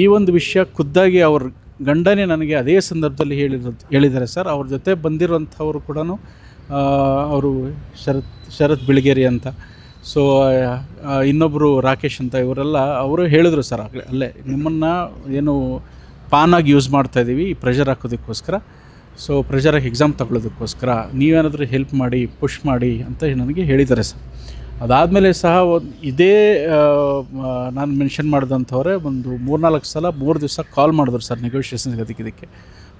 ಈ ಒಂದು ವಿಷಯ ಖುದ್ದಾಗಿ ಅವ್ರ ಗಂಡನೇ ನನಗೆ ಅದೇ ಸಂದರ್ಭದಲ್ಲಿ ಹೇಳಿರೋದು ಹೇಳಿದ್ದಾರೆ ಸರ್. ಅವ್ರ ಜೊತೆ ಬಂದಿರುವಂಥವ್ರು ಕೂಡ ಅವರು ಶರತ್ ಶರತ್ ಬಿಳಿಗೇರಿ ಅಂತ. ಸೊ ಇನ್ನೊಬ್ಬರು ರಾಕೇಶ್ ಅಂತ ಇವರೆಲ್ಲ ಅವರು ಹೇಳಿದ್ರು ಸರ್ ಅಲ್ಲೇ ನಿಮ್ಮನ್ನು ಏನು ಪಾನಾಗಿ ಯೂಸ್ ಮಾಡ್ತಾ ಇದ್ದೀವಿ ಈ ಪ್ರೆಷರ್ ಹಾಕೋದಕ್ಕೋಸ್ಕರ. ಸೊ ಪ್ರೆಷರಾಗಿ ಎಕ್ಸಾಮ್ ತಗೊಳ್ಳೋದಕ್ಕೋಸ್ಕರ ನೀವೇನಾದರೂ ಹೆಲ್ಪ್ ಮಾಡಿ ಪುಷ್ ಮಾಡಿ ಅಂತ ನನಗೆ ಹೇಳಿದ್ದಾರೆ ಸರ್. ಅದಾದಮೇಲೆ ಸಹ ಒಂದು ಇದೇ ನಾನು ಮೆನ್ಷನ್ ಮಾಡಿದಂಥವ್ರೆ ಒಂದು ಮೂರ್ನಾಲ್ಕು ಸಲ ಮೂರು ದಿವಸ ಕಾಲ್ ಮಾಡಿದ್ರು ಸರ್ ನೆಗೋಷಿಯೇಷನ್ಸ್ ಅದಕ್ಕೆ ಇದಕ್ಕೆ.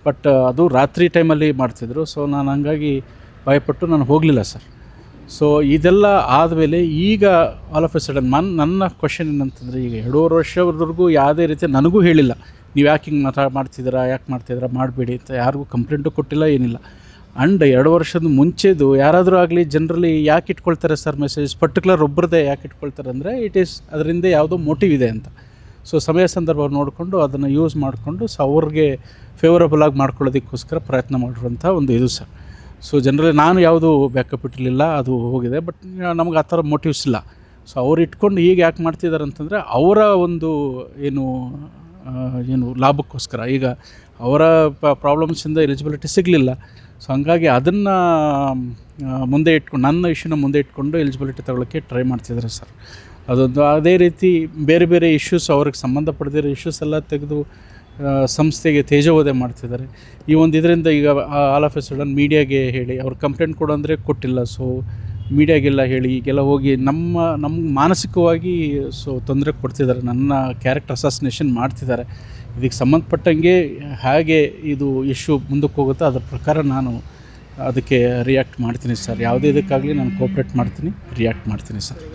ಬಟ್ ಅದು ರಾತ್ರಿ ಟೈಮಲ್ಲಿ ಮಾಡ್ತಿದ್ರು. ಸೊ ನಾನು ಹಂಗಾಗಿ ಭಯಪಟ್ಟು ನಾನು ಹೋಗಲಿಲ್ಲ ಸರ್. ಸೊ ಇದೆಲ್ಲ ಆದಮೇಲೆ ಈಗ ಆಲ್ ಆಫ್ ಎ ಸಡನ್ ನನ್ನ ನನ್ನ ಕ್ವಶನ್ ಏನಂತಂದರೆ ಈಗ ಎರಡೂವರೆ ವರ್ಷವರೆಗೂ ಯಾವುದೇ ರೀತಿ ನನಗೂ ಹೇಳಿಲ್ಲ. ನೀವು ಯಾಕೆ ಹಿಂಗೆ ಮಾತಾ, ಮಾಡ್ತಿದ್ದೀರಾ, ಯಾಕೆ ಮಾಡ್ತಿದ್ದೀರಾ, ಮಾಡಬೇಡಿ ಅಂತ ಯಾರಿಗೂ ಕಂಪ್ಲೇಂಟು ಕೊಟ್ಟಿಲ್ಲ, ಏನಿಲ್ಲ. ಆ್ಯಂಡ್ ಎರಡು ವರ್ಷದ ಮುಂಚೆದು ಯಾರಾದರೂ ಆಗಲಿ ಜನರಲಿ ಯಾಕೆ ಇಟ್ಕೊಳ್ತಾರೆ ಸರ್ ಮೆಸೇಜ್ ಪರ್ಟಿಕ್ಯುಲರ್ ಒಬ್ಬರದೇ ಯಾಕೆ ಇಟ್ಕೊಳ್ತಾರೆ ಅಂದರೆ ಇಟ್ ಈಸ್ ಅದರಿಂದ ಯಾವುದೋ ಮೋಟಿವ್ ಇದೆ ಅಂತ. ಸೊ ಸಮಯ ಸಂದರ್ಭ ನೋಡಿಕೊಂಡು ಅದನ್ನು ಯೂಸ್ ಮಾಡಿಕೊಂಡು ಸೊ ಅವ್ರಿಗೆ ಫೇವರಬಲ್ ಆಗಿ ಮಾಡ್ಕೊಳ್ಳೋದಕ್ಕೋಸ್ಕರ ಪ್ರಯತ್ನ ಮಾಡಿರುವಂಥ ಒಂದು ಇದು ಸರ್. ಸೊ ಜನರಲಿ ನಾನು ಯಾವುದು ಬ್ಯಾಕಪ್ ಇಟ್ಟಿರಲಿಲ್ಲ, ಅದು ಹೋಗಿದೆ ಬಟ್ ನಮ್ಗೆ ಆ ಥರ ಮೋಟಿವ್ಸ್ ಇಲ್ಲ. ಸೊ ಅವ್ರು ಇಟ್ಕೊಂಡು ಈಗ ಯಾಕೆ ಮಾಡ್ತಿದ್ದಾರೆ ಅಂತಂದರೆ ಅವರ ಒಂದು ಏನು ಏನು ಲಾಭಕ್ಕೋಸ್ಕರ. ಈಗ ಅವರ ಪ್ರಾಬ್ಲಮ್ಸಿಂದ ಎಲಿಜಿಬಿಲಿಟಿ ಸಿಗಲಿಲ್ಲ. ಸೊ ಹಂಗಾಗಿ ಅದನ್ನು ಮುಂದೆ ಇಟ್ಕೊಂಡು ನನ್ನ ಇಶ್ಯೂನ ಮುಂದೆ ಇಟ್ಕೊಂಡು ಎಲಿಜಿಬಿಲಿಟಿ ತಗೊಳ್ಳೋಕ್ಕೆ ಟ್ರೈ ಮಾಡ್ತಿದ್ದಾರೆ ಸರ್ ಅದೊಂದು, ಅದೇ ರೀತಿ ಬೇರೆ ಬೇರೆ ಇಶ್ಯೂಸ್ ಅವ್ರಿಗೆ ಸಂಬಂಧಪಡದಿರೋ ಇಶ್ಯೂಸ್ ಎಲ್ಲ ತೆಗೆದು ಸಂಸ್ಥೆಗೆ ತೇಜೋವಧೆ ಮಾಡ್ತಿದ್ದಾರೆ. ಈ ಒಂದು ಇದರಿಂದ ಈಗ ಆಲ್ ಆಫ್ ಎ ಸಡನ್ ಮೀಡಿಯಾಗೆ ಹೇಳಿ, ಅವ್ರು ಕಂಪ್ಲೇಂಟ್ ಕೊಡೋ ಅಂದರೆ ಕೊಟ್ಟಿಲ್ಲ. ಸೊ ಮೀಡಿಯಾಗೆಲ್ಲ ಹೇಳಿ, ಈಗೆಲ್ಲ ಹೋಗಿ ನಮ್ಮ ನಮ್ಗೆ ಮಾನಸಿಕವಾಗಿ ಸೊ ತೊಂದರೆ ಕೊಡ್ತಿದ್ದಾರೆ. ನನ್ನ ಕ್ಯಾರೆಕ್ಟರ್ ಅಸಾಸಿನೇಷನ್ ಮಾಡ್ತಿದ್ದಾರೆ. ಇದಕ್ಕೆ ಸಂಬಂಧಪಟ್ಟಂಗೆ ಹೇಗೆ ಇದು ಇಶ್ಯೂ ಮುಂದಕ್ಕೆ ಹೋಗುತ್ತೋ. ಅದ್ರ ಪ್ರಕಾರ ನಾನು ಅದಕ್ಕೆ ರಿಯಾಕ್ಟ್ ಮಾಡ್ತೀನಿ ಸರ್. ಯಾವುದೇ ಇದಕ್ಕಾಗಲಿ ನಾನು ಕೋಪ್ರೇಟ್ ಮಾಡ್ತೀನಿ ರಿಯಾಕ್ಟ್ ಮಾಡ್ತೀನಿ ಸರ್.